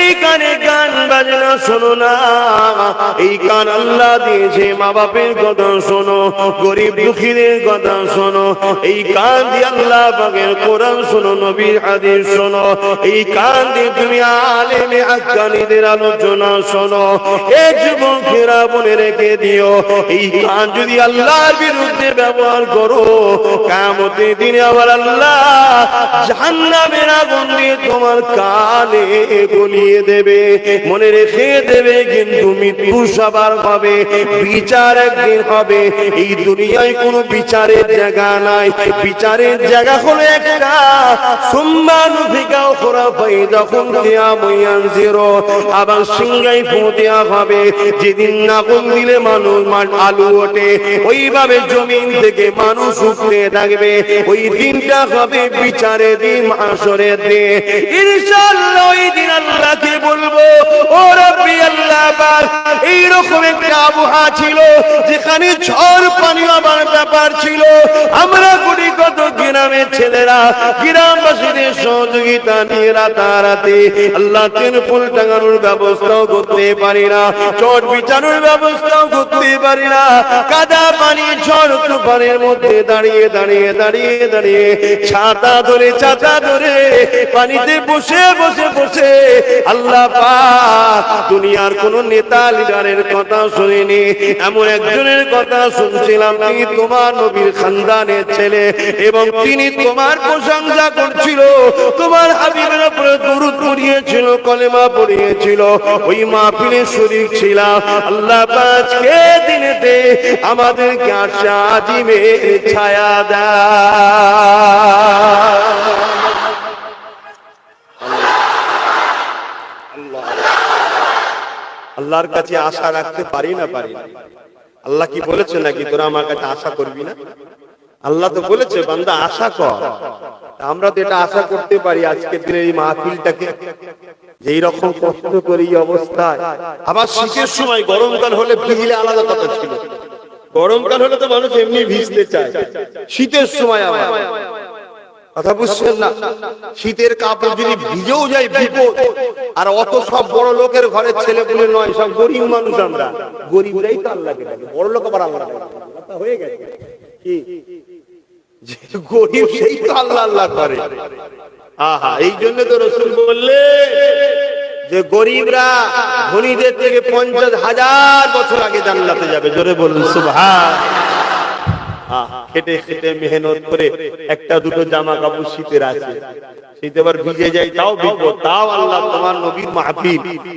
এই কানে গান বাজনা শোনো না। এই কান আল্লাহ দিয়েছে মা বাপের কথা শোনো, গরিব দুঃখীদের কথা শোনো। এই কান দিয়ে আল্লাহ পাকের কোরআন শোনো, নবীর হাদিস শোনো। এই কান দিয়ে তুমি আলেমে আকানিদের আলোচনা শোনো। এ যুবকেরা মনে রেখে দিও, এই কান যদি আল্লাহর বিরুদ্ধে ব্যবহার করো কামতে দিনে আবার আল্লাহ জাহান্নামের আগুন দিয়ে তোমার কানে গলিয়ে দেবে, মনে রেখে দেবে কিন্তু মৃত্যু সবার হবে, বিচার একদিন হবে। এই দুনিয়ায় বিচারের জায়গা নাই, বিচারের জায়গা হলো একটা। সম্মান যখন দেয়া ময়ান জিরো। আবার সিংহাই হবে যেদিন নাগুন দিলে মানুষ আলু ওঠে। ওইভাবে জমিন থেকে মানুষ উঠতে থাকবে। ওই দিনটা হবে বিচারে দিন আসরে দিন। ইনশাআল্লাহ ওই দিন আল্লাহকে বলব, ও রব্বি আল্লাহ পাক একটা আবহাওয়া ছিল, যেখানে ঝড় পানি আবার ব্যাপার ছিল। আমরা কত গ্রামের ছেলেরা, গ্রামবাসীদের সহযোগিতা নিয়ে রাতারাতি আল্লাহ তিন ফুল টাঙানোর ব্যবস্থাও করতে পারি না, চট বিছানোর ব্যবস্থাও করতে পারি না, কাদা পানি, ঝড় তুফানের মধ্যে দাঁড়িয়ে দাঁড়িয়ে দাঁড়িয়ে দাঁড়িয়ে, ছাতা ধরে ছাতা ধরে পানিতে বসে বসে বসে আল্লাহ দুনিয়ার কোন নেতা লিডারের কথা শুনিনি। এমন একজনের কথা শুনছিলাম, তিনি তোমার নবীর খানদানের ছেলে এবং তিনি তোমার প্রশংসা করছিল। তোমার হাবিবের উপরে দরুদ পড়িয়েছিল, কলেমা পড়িয়েছিল, ওই মাহফিলে শরীর ছিলাম। আল্লাহ পাঁচকে দিনেতে আমাদেরকে আশা, আজিমের ছায়া দেয়। আল্লাহর কাছে আশা রাখতে পারি না পারি? আল্লাহ কি বলেছে নাকি তোরা আমার কাছে আশা করবি না? আল্লাহ তো বলেছে, বান্দা, আশা কর। আমরা তো এটা আশা করতে পারি আজকে দিনের এই মাহফিলটাকে। যে এইরকম কষ্ট করি এই অবস্থায়। আবার শীতের সময় গরমকাল হলে ভিজলে আলাদা কথা ছিল। গরমকাল হলে তো মানুষ এমনি ভিজতে চায়। শীতের সময় আবার। কথা বুঝছেন না? শীতের কাপড় যদি ভিজেও যায় বিপদ। আর অত সব বড় লোকের ঘরের ছেলেগুলো নয় সব গরিব মানুষ আমরা। গরিবরাই তো আল্লাহকে ডাকে বড় লোক আবার আল্লাহ হয়ে গেছে। কি? গরিব সেই তো আল্লাহ আল্লাহ করে। আহা এই জন্য তো রসুল বললে যে গরিবরা ধনীদের থেকে পঞ্চাশ হাজার বছর আগে জান্নাতে যাবে। জোরে বলুন আহা, খেটে খেটে মেহনত করে একটা দুটো জামা কাপড় শীতের আছে। তাও তাও তোমার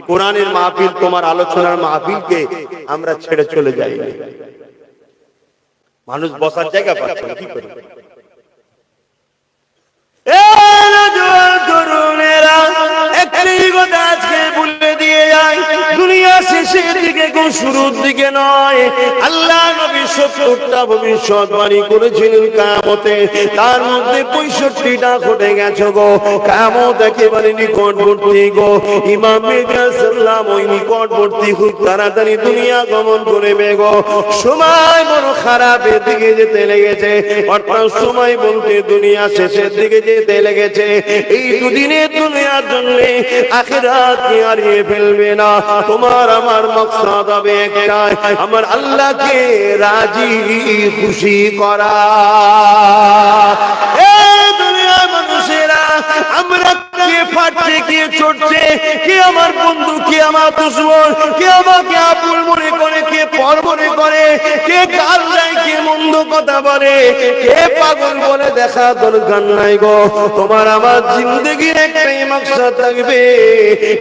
কোরআনের তোমার আলোচনার আমরা ছেড়ে চলে যাই মানুষ বসার জায়গা পাচ্ছে কি করে কথা আজকে বলে দিয়ে যায় দুনিয়া শেষের দিকে শুরুর দিকে নয়। আল্লাহ সত্তরটা ভবিষ্যৎবাণী করেছিলেন কামতে তার মধ্যে পঁয়ষট্টিটা ঘটে গো। কামত একেবারে নিকটবর্তী গো। ইমাম ওই নিকটবর্তী খুব তাড়াতাড়ি দুনিয়া গমন করবে গো। সময় বড় খারাপের দিকে যেতে লেগেছে। অর্থাৎ সময় বলতে দুনিয়া শেষের দিকে যেতে লেগেছে। এই দুদিনে দুনিয়ার জন্য আখিরাত হারিয়ে ফেলবে না। তোমার আমার মকসদ হবে একটাই। আমার আল্লাহকে রাজি, খুশি করা। আমরা কে ফাটছে আমার করে, কে করে, কে মন্দ কথা বলে, কে পাগল বলে দেখা দরকার নাই গো? তোমার আমার জিন্দগির একটাই মকসদ থাকবে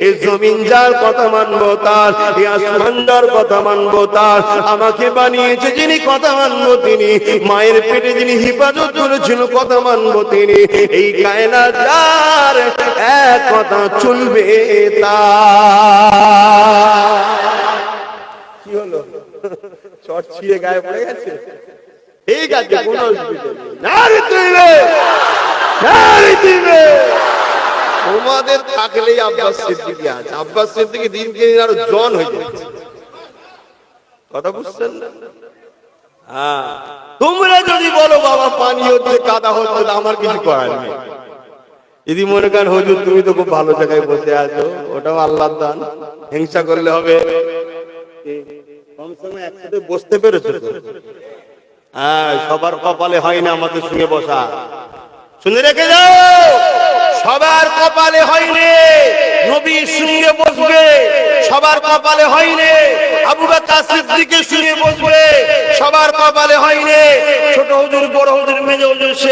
এই জমিন যার কথা মানবো তার এই আসমান যার কথা মানবো তার। আমাকে বানিয়েছে যিনি কথা মানবো তিনি, মায়ের পেটে যিনি হিফাজত করেছিল কথা মানবো তিনি, এই কায়না যার এক কথা চলবে তা কি হলো? চট ছিঁড়ে গায়ে পড়ে গেছে? ঠিক আছে কোনো তোমাদের থাকলেই আব্বাস সিদ্দিকি আছে আব্বাস সিদ্দিকি দিনকে দিন আরও জন হয়ে যাচ্ছে। কথা বুঝছেন? না হ্যাঁ। তোমরা যদি বলো বাবা পানি হচ্ছে কাদা হচ্ছে আমার কিছু করার নেই। যদি মনে করেন হুজুর তুমি তো খুব ভালো জায়গায় বসে আছো। ওটাও আল্লাহর দান। হিংসা করলে হবে। কম একসাথে বসতে পেরেছ? হ্যাঁ সবার কপালে হয় না আমাদের সঙ্গে বসা। শুনে রেখে যাও। সবার কপালে হয়নি নবীর সঙ্গে বসবে। সবার কপালে হয়নি আবু বকর সিদ্দিকের সঙ্গে বসবে। সবার কপালে হয়নি ছোট হুজুর, বড় হুজুর, মেজ হুজুর, সে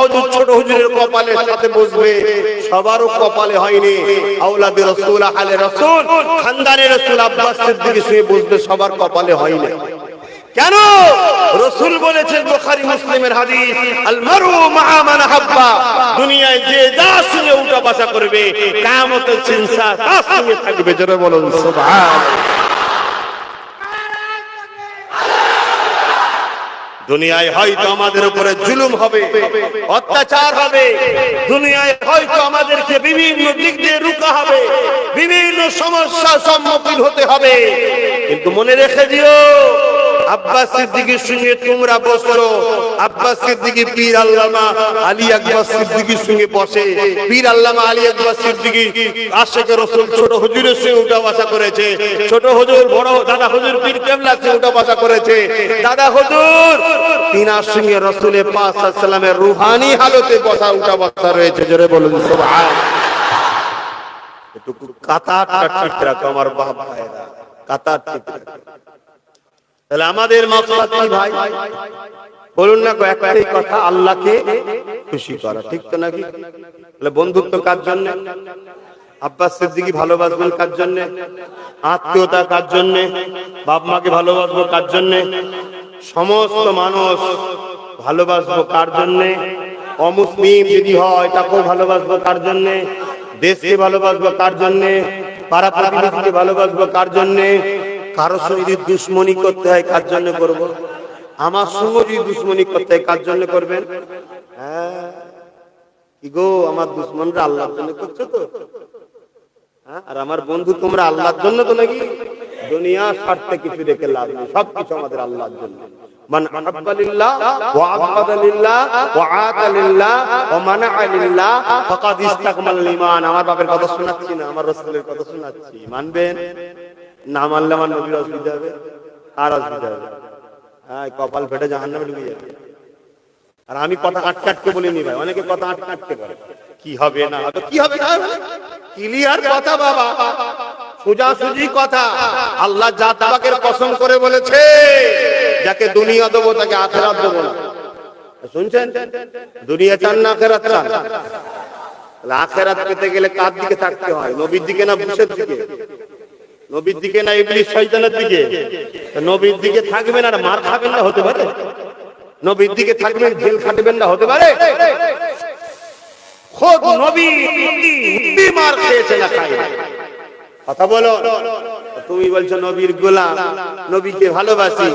হুজুর, ছোট হুজুরের কপালে সাথে বসবে। সবারও কপালে হয়নি আওলাদের রাসূল আলে রাসূল খানদানের রাসূল, আব্বাস সিদ্দিকের সঙ্গে বসবে। সবার কপালে হয়নি কেন? রসুল বলেছেন বুখারী, মুসলিমের হাদিস আল মারু মা মান হাব্বা দুনিয়ায় যে যার সঙ্গে উঠা বসা করবে, কিয়ামতের চিন্তা তার সঙ্গে থাকবে। জোরে বলুন, সুবহান। দুনিয়ায় হয়তো আমাদের উপরে জুলুম হবে, অত্যাচার হবে। দুনিয়ায় হয়তো আমাদেরকে বিভিন্ন দিক দিয়ে রুকা হবে, বিভিন্ন সমস্যার সম্মুখীন হতে হবে। কিন্তু মনে রেখে দিও আব্বাস সিদ্দিকীর সঙ্গে তোমরা বসো। আব্বাস সিদ্দিকী পীর আল্লামা আলী আকবর সিদ্দিকীর সঙ্গে বসে। পীর আল্লামা আলী আকবর সিদ্দিকী আশেকে রসুল ছোট হুজুরের সঙ্গে উঠা বসা করেছে। ছোট হুজুর, বড় দাদা হুজুর পীর কেবলা সঙ্গে উঠা বসা করেছে। দাদা হুজুর, তিনার সঙ্গে রসুলের পাঁচ সাল্লামের রুহানি হালতে বসা, উঠা বসা রয়েছে। জোরে বলুন, সুবহান। একটু কাতারটা ঠিক আমার বাপ ভাইরা, কাতার তাহলে আমাদের মাকসাদ কি ভাই? বলুন না একটাই কথা, আল্লাহকে খুশি করা, ঠিক তো নাকি? তাহলে বন্ধুত্ব কার জন্য? আব্বাস সিদ্দিকি ভালোবাসবেন কার জন্য? আত্মীয়তা কার জন্য? বাপ মাকে ভালোবাসবো কার জন্য? সমস্ত মানুষ ভালোবাসবো কার জন্য? অমুসলিম যদি হয়, তাকেও ভালোবাসবো কার জন্য? দেশকে ভালোবাসবো কার জন্য? পাড়া প্রতিবেশীকে ভালোবাসবো কার জন্য? কারও সঙ্গে যদি দুশ্মনী করতে হয়, কার জন্য আমার সঙ্গে যদি দুশ্মনী করতে হয়, কার জন্য করবেন? হ্যাঁ। গো হ্যাঁ? আমার বন্ধু তোমরা আল্লাহর জন্য তো নাকি? দুনিয়া স্বার্থে কিছু রেখে লাভ নেই, সবকিছু আমাদের আল্লাহর জন্য। আমার বাপের কথা শোনাচ্ছি না, আমার রাসূলের কথা শোনাচ্ছি। মানবেন? না মানলে আমার নবীর অসুবিধা হবে। কার অসুবিধা হবে? হ্যাঁ কপাল ফেটে জাহান্নামে ঢুকে যাবে। আর আমি কথা আটকে আটকে বলিনি ভাই, অনেকে কথা আটকে আটকে বলে। কি হবে না হবে? কি হবে না ক্লিয়ার কথা বাবা। কথা। আল্লাহ জাত পাকের কসম করে বলেছে, যাকে দুনিয়া দেবো তাকে আখেরাত দেবো না। শুনছেন? দুনিয়া চান না, আখেরাত চান। আখেরাত পেতে গেলে কার দিকে থাকতে হয়? নবীর দিকে না বুশের দিকে? নবীর দিকে না ইবলিশ শয়তানের দিকে। নবীর দিকে থাকবেন আর মার খাবেন না, হতে পারে? নবীর দিকে থাকবেন জেল খাটবেন না, হতে পারে? খোদ নবী মার খেয়েছে না খাই কথা বলো। তুমি বলছো, নবীর গোলাম, নবীকে ভালোবাসি।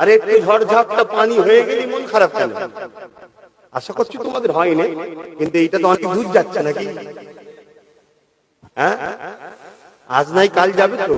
আরে একটু ঝড় ঝাপটা পানি হয়ে গেলি, মন খারাপ কেন? আশা করছি তোমাদের হয়নি, কিন্তু এইটা তো অনেক দূর যাচ্ছে নাকি? হ্যাঁ? আজ নাই কাল যাবে তো।